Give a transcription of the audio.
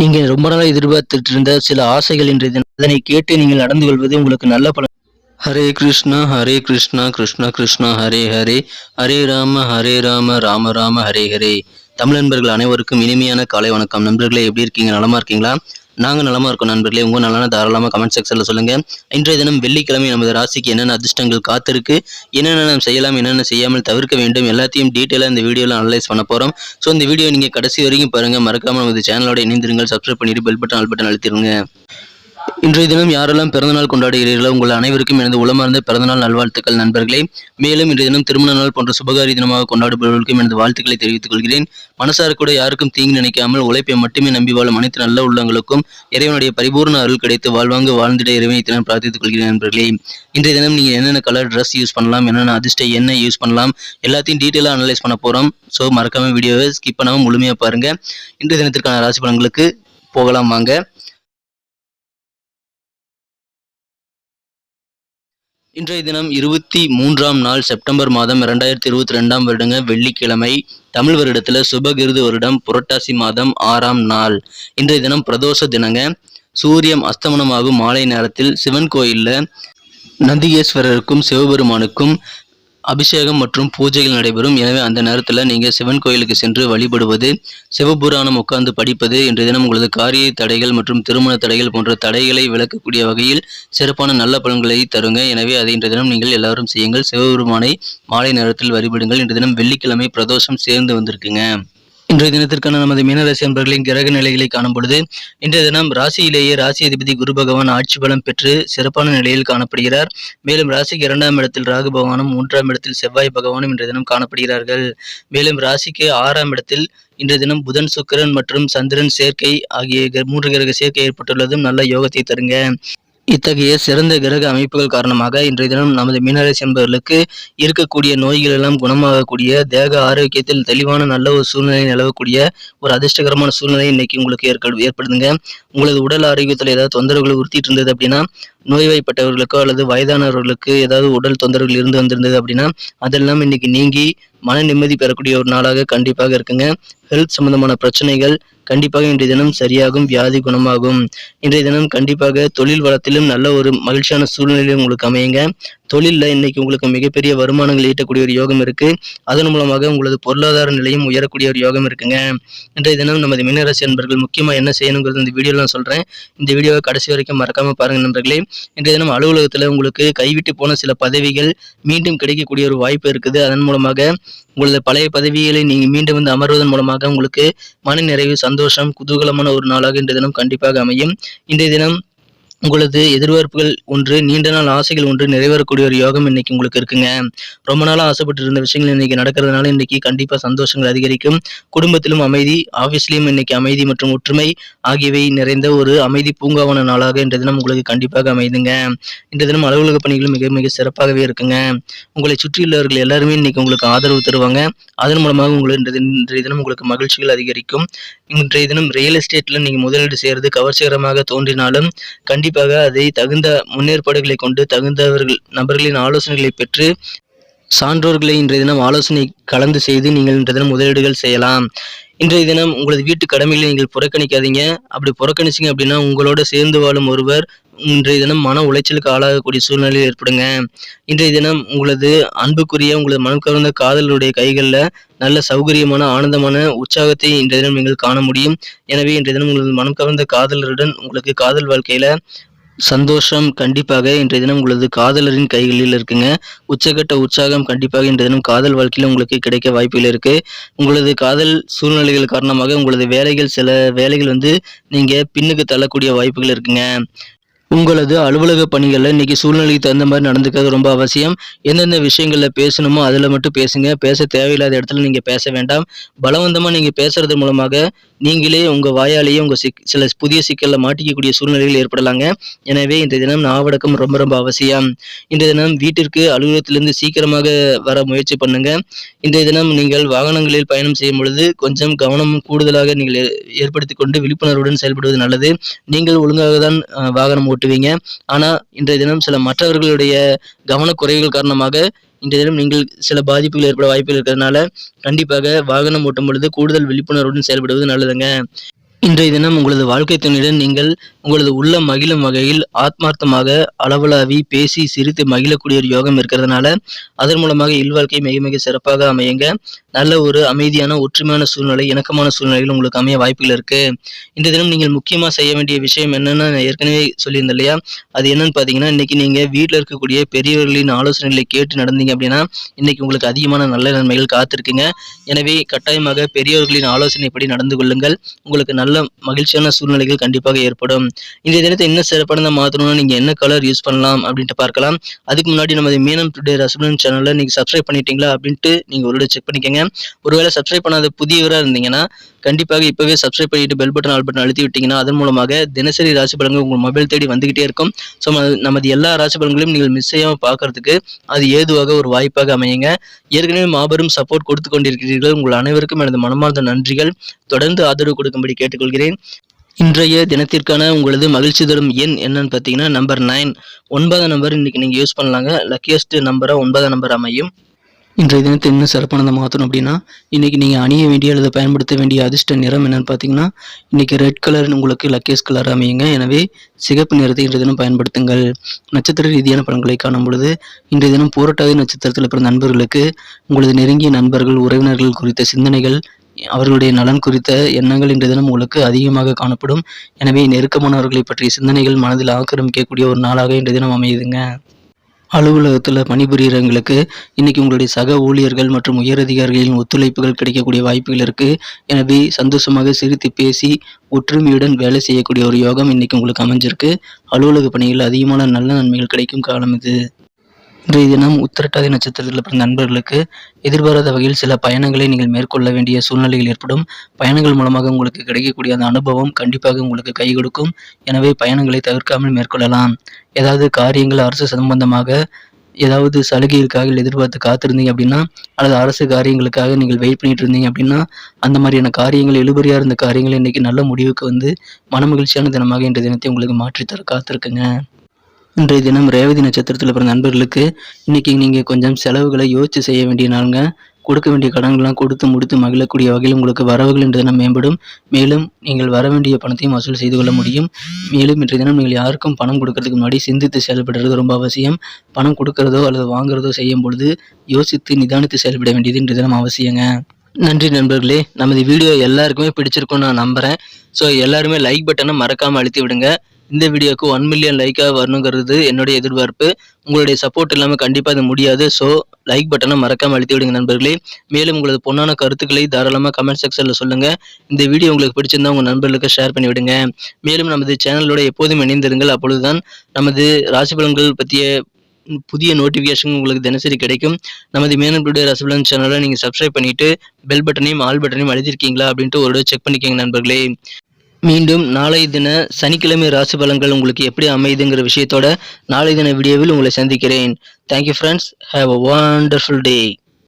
நீங்கள் ரொம்ப நாளாக எதிர்பார்த்துட்டு இருந்த சில ஆசைகள் இன்றைய தினம். அதனை கேட்டு நீங்கள் நடந்து கொள்வது உங்களுக்கு நல்ல பலன். ஹரே கிருஷ்ணா ஹரே கிருஷ்ணா கிருஷ்ணா கிருஷ்ணா ஹரே ஹரே. ஹரே ராம ஹரே ராம ராம ராம ஹரே ஹரே. தமிழ் நண்பர்கள் அனைவருக்கும் இனிமையான காலை வணக்கம். நண்பர்களே எப்படி இருக்கீங்க? நலமா இருக்கீங்களா? நாங்கள் நலமாக இருக்கோம் நண்பர்களே. உங்கள் நலன தாராளமாக கமெண்ட் செக்ஷனில் சொல்லுங்கள் இன்றைய தினம் வெள்ளிக்கிழமை நமது ராசிக்கு என்னென்ன அதிர்ஷ்டங்கள் காத்திருக்கு என்னென்ன நாம் செய்யலாம் என்னென்ன செய்யாமல் தவிர்க்க வேண்டும் எல்லாத்தையும் டீட்டெயிலாக இந்த வீடியோவில் அனலைஸ் பண்ண போகிறோம் ஸோ இந்த வீடியோ நீங்கள் கடைசி வரைக்கும் பாருங்க. மறக்காமல் நமது சேனலோட இணைந்திருங்கள். சப்ஸ்கிரைப் பண்ணிட்டு பெல் பட்டன் ஆல் பட்டன் அழுத்திடுங்க. இன்றைய தினம் யாரெல்லாம் பிறந்தநாள் கொண்டாடுகிறீர்களோ உங்கள் அனைவருக்கும் எனது உளமார்ந்த பிறந்தநாள் நல்வாழ்த்துக்கள் நண்பர்களே. மேலும் இன்றைய தினம் திருமண நாள் போன்ற சுபகாரி தினமாக கொண்டாடுபவர்களுக்கும் எனது வாழ்த்துக்களை தெரிவித்துக் கொள்கிறேன். மனசார கூட யாருக்கும் தீங்கு நினைக்காமல் உழைப்பை மட்டுமே நம்பி வாழும் அனைத்து நல்ல உள்ளங்களுக்கும் இறைவனுடைய பரிபூர்ண அருள் கிடைத்து வாழ்வாங்க வாழ்ந்திட இறைவனை தினம் பிரார்த்தித்துக் கொள்கிறேன் நண்பர்களே. இன்றைய தினம் நீங்கள் என்னென்ன கலர் ட்ரெஸ் யூஸ் பண்ணலாம் என்னென்ன அதிர்ஷ்ட எண்ணெய் யூஸ் பண்ணலாம் எல்லாத்தையும் டீட்டெயிலாக அனலைஸ் பண்ண போகிறோம் ஸோ மறக்காமல் வீடியோவை ஸ்கிப் பண்ணாமல் முழுமையாக பாருங்கள் இன்றைய தினத்திற்கான ராசி பலன்களுக்கு போகலாம் வாங்க. இன்றைய தினம் இருபத்தி மூன்றாம் நாள் செப்டம்பர் மாதம் இரண்டாயிரத்தி இருபத்தி ரெண்டாம் வருடங்க வெள்ளிக்கிழமை தமிழ் வருடத்துல சுபகிருது வருடம் புரட்டாசி மாதம் ஆறாம் நாள். இன்றைய தினம் பிரதோஷ தினங்க. சூரியம் அஸ்தமனமாகும் மாலை நேரத்தில் சிவன் கோயில்ல நந்திகேஸ்வரருக்கும் சிவபெருமானுக்கும் அபிஷேகம் மற்றும் பூஜைகள் நடைபெறும். எனவே அந்த நேரத்தில் நீங்கள் சிவன் கோயிலுக்கு சென்று வழிபடுவது சிவபுராணம் உட்கார்ந்து படிப்பது இன்றைய தினம் உங்களது காரிய தடைகள் மற்றும் திருமண தடைகள் போன்ற தடைகளை விளக்கக்கூடிய வகையில் சிறப்பான நல்ல பலன்களை தருங்க. எனவே அதை இன்றைய தினம் நீங்கள் எல்லாரும் செய்யுங்கள். சிவபெருமானை மாலை நேரத்தில் வழிபடுங்கள். இன்றைய தினம் வெள்ளிக்கிழமை பிரதோஷம் சேர்ந்து வந்திருக்குங்க. இன்றைய தினத்திற்கான நமது மீனராசி அன்பர்களின் கிரக நிலைகளை காணும் பொழுது இன்றைய தினம் ராசியிலேயே ராசி அதிபதி குரு பகவான் ஆட்சி பலம் பெற்று சிறப்பான நிலையில் காணப்படுகிறார். மேலும் ராசிக்கு இரண்டாம் இடத்தில் ராகு பகவானும் மூன்றாம் இடத்தில் செவ்வாய் பகவானும் இன்றைய தினம் காணப்படுகிறார்கள். மேலும் ராசிக்கு ஆறாம் இடத்தில் இன்றைய தினம் புதன் சுக்கிரன் மற்றும் சந்திரன் சேர்க்கை ஆகிய மூன்று கிரக சேர்க்கை ஏற்பட்டுள்ளதும் நல்ல யோகத்தை தருங்க. இத்தகைய சிறந்த கிரக அமைப்புகள் காரணமாக இன்றைய தினம் நமது மீனராசி என்பவர்களுக்கு இருக்கக்கூடிய நோய்கள் எல்லாம் குணமாகக்கூடிய தேக ஆரோக்கியத்தில் தெளிவான நல்ல ஒரு சூழ்நிலை நிலவக்கூடிய ஒரு அதிர்ஷ்டகரமான சூழ்நிலை இன்னைக்கு உங்களுக்கு ஏற்க ஏற்படுதுங்க. உங்களது உடல் ஆரோக்கியத்தில் ஏதாவது தொந்தரவுகள் உறுத்திட்டு இருந்தது அப்படின்னா நோய்வாய்ப்பட்டவர்களுக்கோ அல்லது வயதானவர்களுக்கு ஏதாவது உடல் தொந்தரவுகள் இருந்து வந்திருந்தது அப்படின்னா அதெல்லாம் இன்னைக்கு நீங்கி மன நிம்மதி பெறக்கூடிய ஒரு நாளாக கண்டிப்பாக இருக்குங்க. ஹெல்த் சம்பந்தமான பிரச்சனைகள் கண்டிப்பாக இன்றைய தினம் சரியாகும் வியாதி குணமாகும். இன்றைய தினம் கண்டிப்பாக தொழில் வளத்திலும் நல்ல ஒரு மகிழ்ச்சியான சூழ்நிலையும் உங்களுக்கு அமையுங்க. தொழிலில் இன்னைக்கு உங்களுக்கு மிகப்பெரிய வருமானங்கள் ஈட்டக்கூடிய ஒரு யோகம் இருக்கு. அதன் மூலமாக உங்களது பொருளாதார நிலையும் உயரக்கூடிய ஒரு யோகம் இருக்குங்க. இன்றைய தினம் நமது மீனராசி நண்பர்கள் முக்கியமாக என்ன செய்யணுங்கிறது இந்த வீடியோவில் நான் சொல்கிறேன் இந்த வீடியோவை கடைசி வரைக்கும் மறக்காம பாருங்க நண்பர்களே. இன்றைய தினம் அலுவலகத்தில் உங்களுக்கு கைவிட்டு போன சில பதவிகள் மீண்டும் கிடைக்கக்கூடிய ஒரு வாய்ப்பு இருக்குது. அதன் மூலமாக உங்களது பழைய பதவிகளை நீங்கள் மீண்டும் வந்து அமர்வதன் மூலமாக உங்களுக்கு மன நிறைவு சந்தோஷம் குதூகலமான ஒரு நாளாக இன்றைய தினம் கண்டிப்பாக அமையும். இன்றைய தினம் உங்களது எதிர்பார்ப்புகள் ஒன்று நீண்ட நாள் ஆசைகள் ஒன்று நிறைவேறக்கூடிய ஒரு யோகம் இன்னைக்கு உங்களுக்கு இருக்குங்க. ரொம்ப நாளாக ஆசைப்பட்டு இருந்த விஷயங்கள் இன்னைக்கு நடக்கிறதுனால இன்னைக்கு கண்டிப்பாக சந்தோஷங்கள் அதிகரிக்கும். குடும்பத்திலும் அமைதி ஆஃபீஸ்லையும் இன்னைக்கு அமைதி மற்றும் ஒற்றுமை ஆகியவை நிறைந்த ஒரு அமைதி பூங்காவான நாளாக இன்றைய தினம் உங்களுக்கு கண்டிப்பாக அமைதுங்க இன்றைய தினம் அலுவலக பணிகளும் மிக மிக சிறப்பாகவே இருக்குங்க. உங்களை சுற்றியுள்ளவர்கள் எல்லாருமே இன்னைக்கு உங்களுக்கு ஆதரவு தருவாங்க. அதன் மூலமாக உங்களுக்கு இன்றைய தினம் உங்களுக்கு மகிழ்ச்சிகள் அதிகரிக்கும். இன்றைய தினம் ரியல் எஸ்டேட்ல நீங்கள் முதலீடு செய்யறது கவர்ச்சிகரமாக தோன்றினாலும் கண்டிப்பாக அதை தகுந்த முன்னேற்பாடுகளை கொண்டு தகுந்தவர்கள் நபர்களின் ஆலோசனைகளை பெற்று சான்றோர்களை இன்றைய தினம் ஆலோசனை கலந்து செய்து நீங்கள் இன்றைய தினம் முதலீடுகள் செய்யலாம். இன்றைய தினம் உங்களது வீட்டு கடமைகளை நீங்கள் புறக்கணிக்காதீங்க. அப்படி புறக்கணிச்சீங்க அப்படின்னா உங்களோட சேர்ந்து வாழும் ஒருவர் இன்றைய தினம் மன உளைச்சலுக்கு ஆளாகக்கூடிய சூழ்நிலை ஏற்படுங்க. இன்றைய தினம் உங்களது அன்புக்குரிய உங்களது மனம் கவர்ந்த காதலருடைய கைகளில் நல்ல சௌகரியமான ஆனந்தமான உற்சாகத்தை இன்றைய தினம் நீங்கள் காண முடியும். எனவே இன்றைய தினம் உங்களது மனம் கவர்ந்த காதலருடன் உங்களுக்கு காதல் வாழ்க்கையில சந்தோஷம் கண்டிப்பாக இன்றைய தினம் உங்களது காதலரின் கைகளில் இருக்குங்க. உச்சகட்ட உற்சாகம் கண்டிப்பாக இன்றைய தினம் காதல் வாழ்க்கையில் உங்களுக்கு கிடைக்க வாய்ப்புகள் இருக்கு. உங்களது காதல் சூழ்நிலைகள் காரணமாக உங்களது வேலைகள் சில வேலைகள் வந்து நீங்க பின்னுக்கு தள்ளக்கூடிய வாய்ப்புகள் இருக்குங்க. உங்களது அலுவலக பணிகளில் இன்றைக்கி சூழ்நிலைக்கு தகுந்த மாதிரி நடந்துக்கிறது ரொம்ப அவசியம். எந்தெந்த விஷயங்களில் பேசணுமோ அதில் மட்டும் பேசுங்க. பேச தேவையில்லாத இடத்துல நீங்கள் பேச வேண்டாம். பலவந்தமாக நீங்கள் பேசுறது மூலமாக நீங்களே உங்கள் வாயாலேயே உங்கள் சிக் சில புதிய சிக்கலில் மாட்டிக்கக்கூடிய சூழ்நிலைகள் ஏற்படலாங்க. எனவே இந்த தினம் நாவடக்கம் ரொம்ப ரொம்ப அவசியம். இந்த தினம் வீட்டிற்கு அலுவலகத்திலிருந்து சீக்கிரமாக வர முயற்சி பண்ணுங்க. இந்த தினம் நீங்கள் வாகனங்களில் பயணம் செய்யும் பொழுது கொஞ்சம் கவனம் கூடுதலாக நீங்கள் ஏற்படுத்தி கொண்டு விழிப்புணர்வுடன் செயல்படுவது நல்லது. நீங்கள் ஒழுங்காக தான் வாகனம் ஓட்டு ஓட்டுவீங்க ஆனால் இன்றைய தினம் சில மற்றவர்களுடைய கவனக்குறைவுகள் காரணமாக இன்றைய தினம் நீங்கள் சில பாதிப்புகள் ஏற்பட வாய்ப்புகள் இருக்கிறதுனால கண்டிப்பாக வாகனம் ஓட்டும் பொழுது கூடுதல் விழிப்புணர்வுடன் செயல்படுவது நல்லதுங்க. இன்றைய தினம் உங்களது வாழ்க்கை துணையுடன் நீங்கள் உங்களது உள்ள மகிழும் வகையில் ஆத்மார்த்தமாக அளவலாவி பேசி சிரித்து மகிழக்கூடிய ஒரு யோகம் இருக்கிறதுனால அதன் மூலமாக இல்வாழ்க்கை மிக மிக சிறப்பாக அமையுங்க. நல்ல ஒரு அமைதியான ஒற்றுமையான சூழ்நிலை இணக்கமான சூழ்நிலைகள் உங்களுக்கு அமைய வாய்ப்புகள் இருக்கு. இந்த தினம் நீங்கள் முக்கியமா செய்ய வேண்டிய விஷயம் என்னன்னு நான் ஏற்கனவே சொல்லியிருந்தேன் இல்லையா? அது என்னன்னு பார்த்தீங்கன்னா இன்னைக்கு நீங்க வீட்டில் இருக்கக்கூடிய பெரியவர்களின் ஆலோசனைகளை கேட்டு நடந்தீங்க அப்படின்னா இன்னைக்கு உங்களுக்கு அதிகமான நல்ல நன்மைகள் காத்திருக்குங்க. எனவே கட்டாயமாக பெரியவர்களின் ஆலோசனைப்படி நடந்து கொள்ளுங்கள். உங்களுக்கு நல்ல மகிழ்ச்சியான சூழ்நிலைகள் கண்டிப்பாக ஏற்படும். இந்த தினத்தை இன்னும் சிறப்பானதாக மாற்றணும்னா நீங்கள் என்ன கலர் யூஸ் பண்ணலாம் அப்படின்ட்டு பார்க்கலாம். அதுக்கு முன்னாடி நமது மீனம் டுடே ரசபலன் சேனலில் நீங்கள் சப்ஸ்கிரைப் பண்ணிட்டீங்களா அப்படின்ட்டு நீங்கள் ஒரு செக் பண்ணிக்கோங்க. ஒருவேளை சப்ஸ்கிரைப் பண்ணாத புதியவராக இருந்தீங்கன்னா கண்டிப்பாக இப்போவே சப்ஸ்கிரைப் பண்ணிட்டு பெல் பட்டன் ஆல் பட்டன் அழுத்தி விட்டீங்கன்னா அதன் மூலமாக தினசரி ராசி பலன்கள் உங்கள் மொபைல் தேடி வந்துகிட்டே இருக்கும். ஸோ நமது எல்லா ராசி பலன்களையும் நீங்கள் மிஸ் செய்யாமல் பார்க்கறதுக்கு அது ஏதுவாக ஒரு வாய்ப்பாக அமையுங்க. ஏற்கனவே மாபெரும் சப்போர்ட் கொடுத்து கொண்டிருக்கிறீர்கள். உங்கள் அனைவருக்கும் எனது மனமார்ந்த நன்றிகள். தொடர்ந்து ஆதரவு கொடுக்கும்படி கொள்கிறேன். இன்றைய தினத்திற்கான உங்களது மகிழ்ச்சி தரும் எண் என்னன்னு பார்த்தீங்கன்னா நம்பர் நைன் ஒன்பதாம் நம்பர் இன்னைக்கு நீங்கள் யூஸ் பண்ணலாங்க. லக்கியஸ்ட் நம்பராக ஒன்பதாம் நம்பர் அமையும். இன்றைய தினத்தை இன்னும் சிறப்பானதை மாற்றணும் அப்படின்னா இன்னைக்கு நீங்கள் அணிய வேண்டிய அல்லது பயன்படுத்த வேண்டிய அதிர்ஷ்ட நிறம் என்னென்னு பார்த்தீங்கன்னா இன்னைக்கு ரெட் கலர் உங்களுக்கு லக்கேஸ் கலர் அமையுங்க. எனவே சிகப்பு நிறத்தை இன்றைய தினம் பயன்படுத்துங்கள். நட்சத்திர ரீதியான பலன்களை காணும் பொழுது இன்றைய தினம் பூரட்டாதி நட்சத்திரத்தில் பிறந்த நண்பர்களுக்கு உங்களது நெருங்கிய நண்பர்கள் உறவினர்கள் குறித்த சிந்தனைகள் அவர்களுடைய நலன் குறித்த எண்ணங்கள் இன்றைய தினம் உங்களுக்கு அதிகமாக காணப்படும். எனவே நெருக்கமானவர்களை பற்றிய சிந்தனைகள் மனதில் ஆக்கிரமிக்கக்கூடிய ஒரு நாளாக இன்றைய தினம் அமையுதுங்க. அலுவலகத்தில் பணிபுரியறவங்களுக்கு இன்னைக்கு உங்களுடைய சக ஊழியர்கள் மற்றும் உயரதிகாரிகளின் ஒத்துழைப்புகள் கிடைக்கக்கூடிய வாய்ப்புகள் இருக்குது எனவே சந்தோஷமாக சிரித்து பேசி ஒற்றுமையுடன் வேலை செய்யக்கூடிய ஒரு யோகம் இன்னைக்கு உங்களுக்கு அமைஞ்சிருக்கு. அலுவலக பணிகள் அதிகமான நல்ல நன்மைகள் கிடைக்கும் காலம் இது. இன்றைய தினம் உத்திரட்டாதி நட்சத்திரத்தில் பிறந்த நண்பர்களுக்கு எதிர்பாராத வகையில் சில பயணங்களை நீங்கள் மேற்கொள்ள வேண்டிய சூழ்நிலைகள் ஏற்படும். பயணங்கள் மூலமாக உங்களுக்கு கிடைக்கக்கூடிய அந்த அனுபவம் கண்டிப்பாக உங்களுக்கு கை கொடுக்கும். எனவே பயணங்களை தவிர்க்காமல் மேற்கொள்ளலாம். ஏதாவது காரியங்கள் அரசு சம்பந்தமாக ஏதாவது சலுகைகளுக்காக எதிர்பார்த்து காத்திருந்தீங்க அப்படின்னா அல்லது அரசு காரியங்களுக்காக நீங்கள் வெயிட் பண்ணிட்டு இருந்தீங்க அப்படின்னா அந்த மாதிரியான காரியங்கள் இழுபறியா இருந்த காரியங்கள் இன்னைக்கு நல்ல முடிவுக்கு வந்து மனமகிழ்ச்சியான தினமாக இன்றைய தினத்தை உங்களுக்கு மாற்றித்தர காத்திருக்குங்க. இன்றைய தினம் ரேவதி நட்சத்திரத்தில் பிறந்த நண்பர்களுக்கு இன்னைக்கு நீங்கள் கொஞ்சம் செலவுகளை யோசித்து செய்ய வேண்டிய நாளுங்க. கொடுக்க வேண்டிய கடன்கள்லாம் கொடுத்து முடித்து மகிழக்கூடிய வகையில் உங்களுக்கு வரவுகள் இன்றைய தினம் மேம்படும். மேலும் நீங்கள் வர வேண்டிய பணத்தையும் வசூல் செய்து கொள்ள முடியும். மேலும் இன்றைய தினம் நீங்கள் யாருக்கும் பணம் கொடுக்கறதுக்கு முன்னாடி சிந்தித்து செயல்படுறது ரொம்ப அவசியம். பணம் கொடுக்கறதோ அல்லது வாங்குறதோ செய்யும் பொழுது யோசித்து நிதானித்து செயல்பட வேண்டியது இன்றைய தினம் அவசியங்க. நன்றி நண்பர்களே. நமது வீடியோ எல்லாருக்குமே பிடிச்சிருக்கும்னு நான் நம்புகிறேன் ஸோ எல்லாருமே லைக் பட்டனை மறக்காமல் அழுத்தி விடுங்க. இந்த வீடியோக்கு ஒன் மில்லியன் லைக்காக வரணுங்கிறது என்னுடைய எதிர்பார்ப்பு. உங்களுடைய சப்போர்ட் இல்லாமல் கண்டிப்பாக அது முடியாது. ஸோ லைக் பட்டனை மறக்காமல் அழுத்தி விடுங்க நண்பர்களே. மேலும் உங்களது பொண்ணான கருத்துக்களை தாராளமாக கமெண்ட் செக்ஷனில் சொல்லுங்கள் இந்த வீடியோ உங்களுக்கு பிடிச்சிருந்தா உங்கள் நண்பர்களுக்கு ஷேர் பண்ணி விடுங்க. மேலும் நமது சேனலோட எப்போதும் இணைந்திருங்கள். அப்பொழுதுதான் நமது ராசி பலன்கள் பற்றிய புதிய நோட்டிஃபிகேஷன் உங்களுக்கு தினசரி கிடைக்கும். நமது மேனன் ரசபலன் சேனலை நீங்கள் சப்ஸ்கிரைப் பண்ணிட்டு பெல் பட்டனையும் ஆல் பட்டனையும் அழுதிருக்கீங்களா அப்படின்ட்டு ஒரு செக் பண்ணிக்கோங்க நண்பர்களே. மீண்டும் நாளை தின சனிக்கிழமை ராசி பலன்கள் உங்களுக்கு எப்படி அமையுதுங்கிற விஷயத்தோட நாளை தின வீடியோவில் உங்களை சந்திக்கிறேன். Thank you friends have a wonderful day